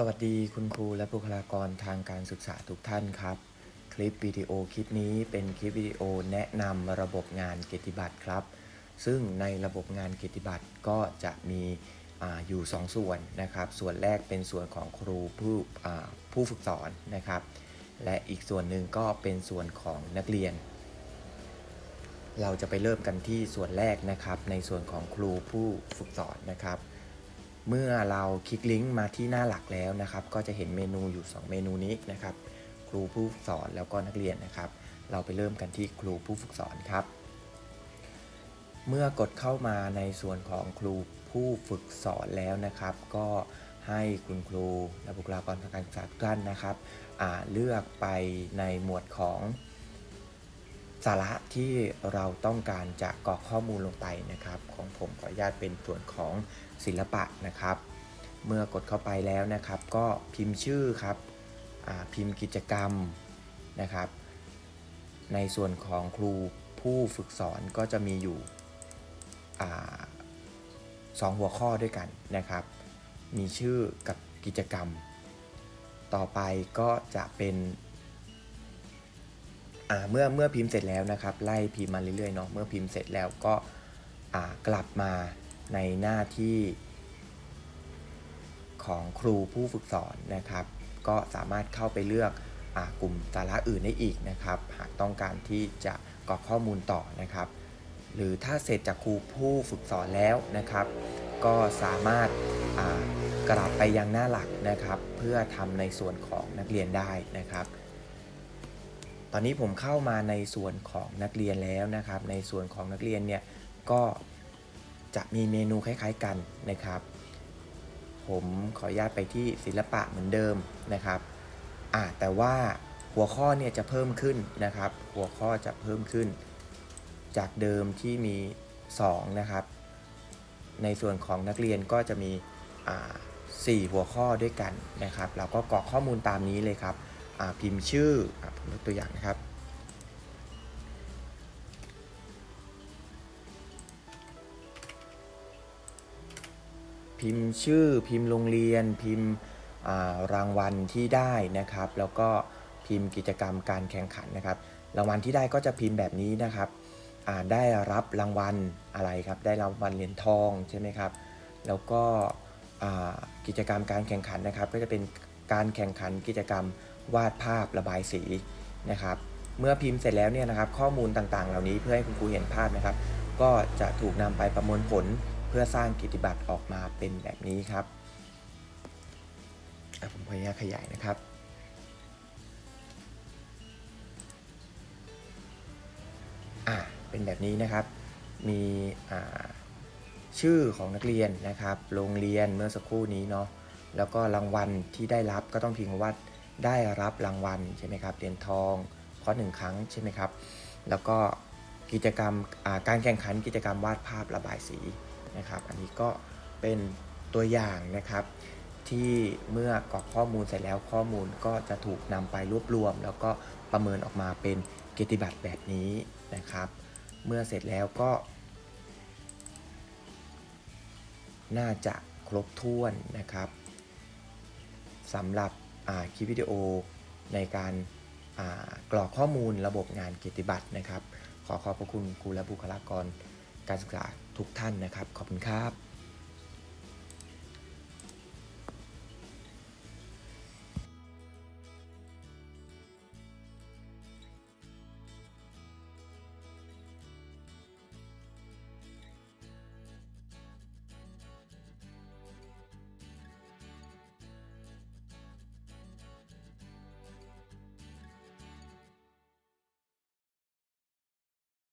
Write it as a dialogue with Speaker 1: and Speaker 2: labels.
Speaker 1: สวัสดีคุณครูและบุคลากรทางการศึกษาทุกท่านครับ คลิปวิดีโอคลิปนี้เป็นคลิปวิดีโอแนะนำระบบงานเกียรติบัตรครับ ซึ่งในระบบงานเกียรติบัตรก็จะมีออยู่ 2 ส่วนนะครับ ส่วนแรกเป็นส่วนของครูผู้ผู้ฝึกสอนนะครับ และอีกส่วนหนึ่งก็เป็นส่วนของนักเรียน เราจะไปเริ่มกันที่ส่วนแรกนะครับ ในส่วนของครูผู้ฝึกสอนนะครับ เมื่อเราคลิกลิงก์มาที่หน้าหลักแล้วนะครับ ก็จะเห็นเมนูอยู่ 2 เมนูนี้นะครับ ครูผู้ฝึกสอนแล้วก็นักเรียนนะครับ เราไปเริ่มกันที่ครูผู้ฝึกสอนครับ เมื่อกดเข้ามาในส่วนของครูผู้ฝึกสอนแล้วนะครับ ก็ให้คุณครูและบุคลากรทางการศึกษาทุกท่านนะครับอ่าเลือกไปในหมวดของ สาระที่เราต้องการจะกรอกข้อมูลลงไปนะครับ ของผมขออนุญาตเป็นส่วนของศิลปะนะครับ เมื่อกดเข้าไปแล้วนะครับ ก็พิมพ์ชื่อครับพิมพ์กิจกรรมนะครับ ในส่วนของครูผู้ฝึกสอนก็จะมีอยู่สองหัวข้อด้วยกันนะครับ มีชื่อกับกิจกรรม ต่อไปก็จะเป็น เมื่อเมื่อพิมพ์เสร็จแล้วนะครับ ไล่พิมพ์มาเรื่อยๆเนาะเมื่อพิมพ์เสร็จแล้วก็อ่ากลับมาในหน้าที่ของครูผู้ฝึกสอนนะครับ ก็สามารถเข้าไปเลือกอากลุ่มสาระอื่นได้อีกนะครับ หากต้องการที่จะกรอกข้อมูลต่อนะครับ หรือถ้าเสร็จจากครูผู้ฝึกสอนแล้วนะครับ ก็สามารถกลับไปยังหน้าหลักนะครับ เพื่อทำในส่วนของนักเรียนได้นะครับ ตอนนี้ผมเข้ามาในส่วนของนักเรียนแล้วนะครับ ในส่วนของนักเรียนเนี่ยก็จะมีเมนูคล้ายๆกันนะครับ ผมขออนุญาตไปที่ศิลปะเหมือนเดิมนะครับอ่าแต่ว่าหัวข้อเนี่ยจะเพิ่มขึ้นนะครับ หัวข้อจะเพิ่มขึ้น จากเดิมที่มี 2 นะครับ ในส่วนของนักเรียนก็จะมีอ่าสี่หัวข้อด้วยกันนะครับ เราก็กรอกข้อมูลตามนี้เลยครับ พิมพ์ชื่ออผมยกตัวอย่างนะครับ พิมพ์ชื่อพิมพ์โรงเรียน พิมพ์รางวัลที่ได้นะครับ แล้วก็พิมพ์กิจกรรมการแข่งขันนะครับ รางวัลที่ได้ก็จะพิมพ์แบบนี้นะครับได้รับรางวัลอะไรครับ ได้รางวัลเหรียญทองใช่ไหมครับ แล้วก็กิจกรรมการแข่งขันนะครับ ก็จะเป็น การแข่งขันกิจกรรมวาดภาพระบายสีนะครับ เมื่อพิมพ์เสร็จแล้วเนี่ยนะครับข้อมูลต่างๆ เหล่านี้เพื่อให้คุณครูเห็นภาพนะครับ ก็จะถูกนำไปประมวลผลเพื่อสร้างกิจบัตรออกมาเป็นแบบนี้ครับผมขออนุญาตขยายนะครับอ่าเป็นแบบนี้นะครับ มีชื่อของนักเรียนนะครับ โรงเรียนเมื่อสักครู่นี้เนาะ แล้วก็รางวัลที่ได้รับก็ต้องพิมพ์ว่าได้รับรางวัลใช่ไหมครับเหรียญทองเพราะหนึ่งครั้งใช่ไหมครับ แล้วก็กิจกรรมการแข่งขันกิจกรรมวาดภาพระบายสีนะครับ อันนี้ก็เป็นตัวอย่างนะครับ ที่เมื่อกรอกข้อมูลเสร็จแล้วข้อมูลก็จะถูกนำไปรวบรวม แล้วก็ประเมินออกมาเป็นเกียรติบัตรแบบนี้นะครับ เมื่อเสร็จแล้วก็ น่าจะครบถ้วนนะครับ สำหรับคลิปวิดีโอในการกรอกข้อมูลระบบงานเกียรติบัตรนะครับ ขอขอบพระคุณครูและบุคลากรการศึกษาทุกท่านนะครับ ขอบคุณครับ